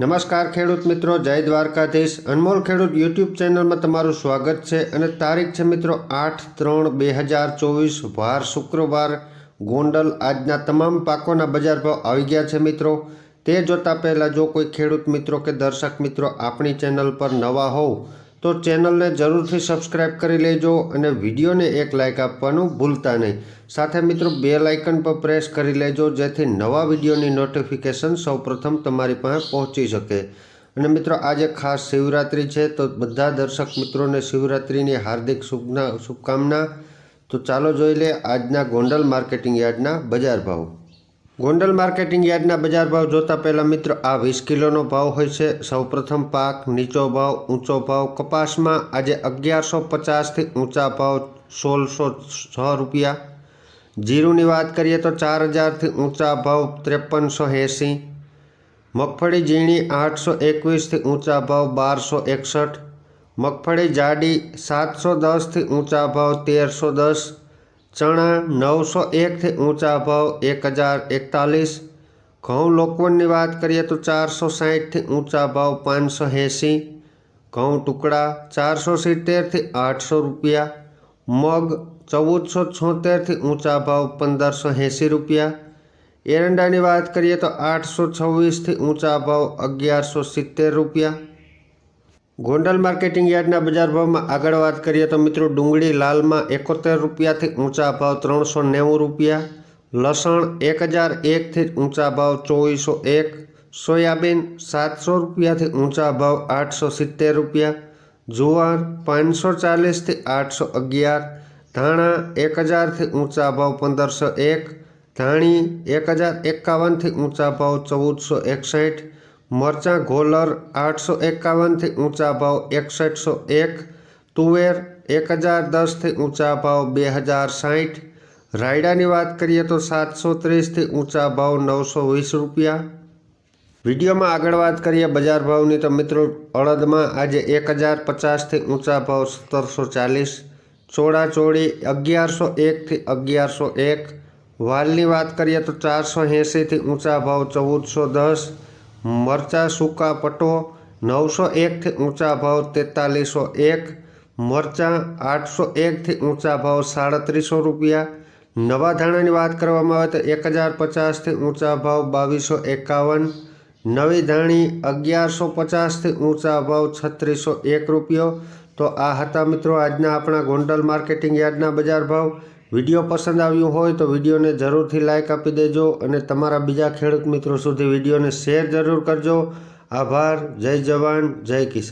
નમસ્કાર ખેડૂત મિત્રો, જય દ્વારકાધીશ. અનમોલ ખેડૂત યુટ્યુબ ચેનલમાં તમારું સ્વાગત છે અને તારીખ છે મિત્રો આઠ ત્રણ બે હજાર ચોવીસ, વાર શુક્રવાર. ગોંડલ આજના તમામ પાકોના બજાર ભાવ આવી ગયા છે મિત્રો. તે જોતાં પહેલાં જો કોઈ ખેડૂત મિત્રો કે દર્શક મિત્રો આપણી ચેનલ પર નવા હોવ તો ચેનલને જરૂરથી સબસ્ક્રાઇબ કરી લેજો અને વિડીયોને એક લાઇક આપવાનું ભૂલતા નહીં. સાથે મિત્રો, બે લાઇકન પર પ્રેસ કરી લેજો જેથી નવા વિડીયોની નોટિફિકેશન સૌપ્રથમ તમારી પાસે પહોંચી શકે. અને મિત્રો, આજે ખાસ શિવરાત્રિ છે તો બધા દર્શક મિત્રોને શિવરાત્રિની હાર્દિક શુભના શુભકામના. તો ચાલો જોઈ લે આજના ગોંડલ માર્કેટિંગ યાર્ડના બજાર ભાવ. ગોંડલ માર્કેટિંગ યાર્ડના બજાર ભાવ જોતા પહેલાં મિત્રો આ વીસ કિલોનો ભાવ હોય છે. સૌપ્રથમ પાક, નીચો ભાવ, ઊંચો ભાવ. કપાસમાં આજે અગિયારસો પચાસથી ઊંચા ભાવ સોળસો છ રૂપિયા. જીરુંની વાત કરીએ તો ચાર હજારથી ઊંચા ભાવ ત્રેપનસો એંસી. મગફળી ઝીણી આઠસો એકવીસથી ઊંચા ભાવ બારસો એકસઠ. મગફળી જાડી સાતસો દસથી ઊંચા ભાવ તેરસો દસ. ચણા નવસો એકથી ઊંચા ભાવ એક હજાર એકતાલીસ. ઘઉં લોકવનની વાત કરીએ તો ચારસો સાહીઠથી ઊંચા ભાવ પાંચસો એંસી. ઘઉં ટુકડા ચારસો સિત્તેરથી આઠસો રૂપિયા. મગ ચૌદસો છોતેરથી ઊંચા ભાવ પંદરસો એંસી રૂપિયા. એરંડાની વાત કરીએ તો આઠસો છવ્વીસથી ઊંચા ભાવ અગિયારસો સિત્તેર રૂપિયા. ગોંડલ માર્કેટિંગ યાર્ડના બજાર ભાવમાં આગળ વાત કરીએ તો મિત્રો ડુંગળી લાલમાં એકોતેર રૂપિયાથી ઊંચા ભાવ ત્રણસો નેવું રૂપિયા, લસણ એક હજાર એકથી ઊંચા ભાવ ચોવીસો એક, સોયાબીન સાતસો રૂપિયાથી ઊંચા ભાવ આઠસો સિત્તેર રૂપિયા, જુવાર પાંચસો ચાલીસથી આઠસો અગિયાર, ધાણા એક હજારથી ઊંચા ભાવ પંદરસો એક, ધાણી એક હજાર એકાવનથી ઊંચા ભાવ ચૌદસો એકસઠ મરચાં ઘોલર આઠસો એકાવનથી ઊંચા ભાવ એકસઠસો એક, તુવેર એક હજાર દસથી ઊંચા ભાવ બે હજાર સાઠ રાયડાની વાત કરીએ તો સાતસો ત્રીસથી ઊંચા ભાવ નવસો વીસ રૂપિયા. વિડીયોમાં આગળ વાત કરીએ બજાર ભાવની તો મિત્રો અડદમાં આજે એક હજાર પચાસથી ઊંચા ભાવ સત્તરસો ચાલીસ ચોળા ચોળી અગિયારસો એકથી અગિયારસો એક, વાલની વાત કરીએ તો ચારસો એંસીથી ઊંચા ભાવ ચૌદસો દસ મરચાં સૂકા પટો નવસો એકથી ઊંચા ભાવ તેતાલીસો એક, મરચાં આઠસો એકથી ઊંચા ભાવ સાડત્રીસો રૂપિયા. નવા ધાણાની વાત કરવામાં આવે તો એક હજાર પચાસથી ઊંચા ભાવ બાવીસો એકાવન, નવી ધાણી અગિયારસો પચાસથી ઊંચા ભાવ છત્રીસો એક રૂપિયો. તો આ હતા મિત્રો આજના આપણા ગોંડલ માર્કેટિંગ યાર્ડના બજાર ભાવ. વીડિયો પસંદ આવ્યો હોય તો વિડીયોને જરૂરથી લાઇક આપી દેજો અને તમારા બીજા ખેડૂત મિત્રો સુધી વિડીયોને શેર જરૂર કરજો. આભાર. જય જવાન. જય કિસાન.